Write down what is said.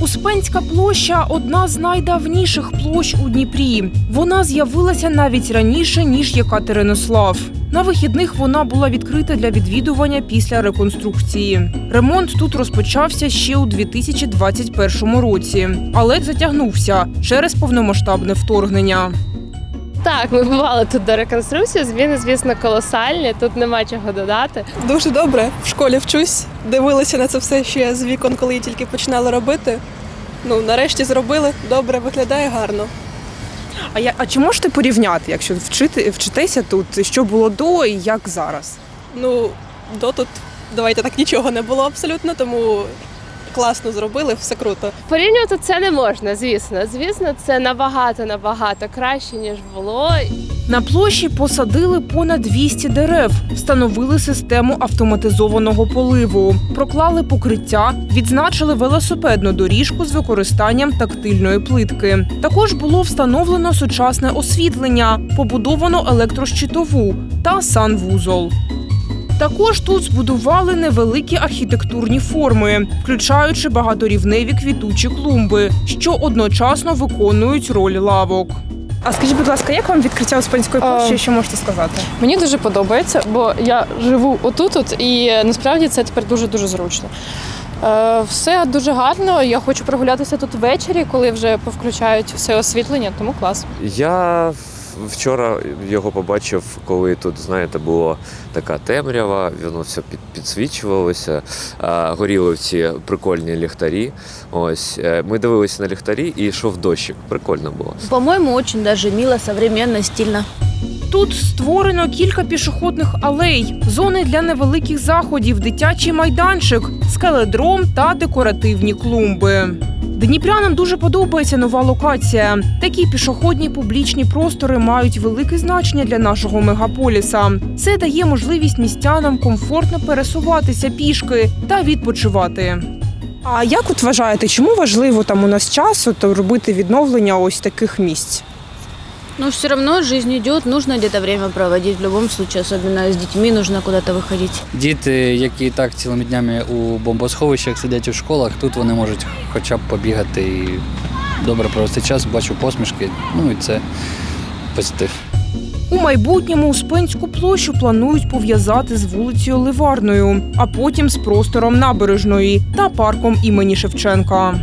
Успенська площа одна з найдавніших площ у Дніпрі. Вона з'явилася навіть раніше ніж Єкатеринослав. На вихідних вона була відкрита для відвідування після реконструкції. Ремонт тут розпочався ще у 2021 році, але затягнувся через повномасштабне вторгнення. Так, ми бували тут до реконструкції. Зміни, звісно, колосальні. Тут нема чого додати. Дуже добре. В школі вчусь. Дивилася на це все ще з вікон, коли її тільки починали робити. Ну, нарешті зробили. Добре, виглядає гарно. А я а чи можете порівняти, якщо вчити вчитеся тут, що було до і як зараз? Ну, до тут, давайте так нічого не було абсолютно, тому класно зробили, все круто. Порівнювати це не можна, звісно. Звісно, це набагато набагато краще ніж було. На площі посадили понад 200 дерев, встановили систему автоматизованого поливу, проклали покриття, відзначили велосипедну доріжку з використанням тактильної плитки. Також було встановлено сучасне освітлення, побудовано електрощитову та санвузол. Також тут збудували невеликі архітектурні форми, включаючи багаторівневі квітучі клумби, що одночасно виконують роль лавок. А скажіть, будь ласка, як вам відкриття Успенської площі? Що можете сказати? Мені дуже подобається, бо я живу отут от, і насправді це тепер дуже дуже зручно. Е, все дуже гарно. Я хочу прогулятися тут ввечері, коли вже повключають все освітлення, тому клас. Я вчора його побачив, коли тут, знаєте, була така темрява, воно все під, підсвічувалося, а, горіли ці прикольні ліхтарі. Ось е, ми дивилися на ліхтарі і йшов дощик. Прикольно було. По-моему, очень даже мило, современно, стильно. Тут створено кілька пішохідних алей, зони для невеликих заходів, дитячий майданчик, скеледром та декоративні клумби. Дніпрянам дуже подобається нова локація. Такі пішохідні публічні простори мають велике значення для нашого мегаполіса. Це дає можливість містянам комфортно пересуватися пішки та відпочивати. А як от вважаєте, чому важливо там у нас часу то робити відновлення ось таких місць? Но все равно жизнь идет, нужно где-то время проводить в любом случае, особенно с детьми нужно куда-то выходить. Діти, які і так цілими днями у бомбосховищах сидять у школах, тут вони можуть хоча б побігати і добре провести час, бачу посмішки. Ну і це позитив. У майбутньому Успенську площу планують пов'язати з вулицею Ливарною, а потім з простором набережної та парком імені Шевченка.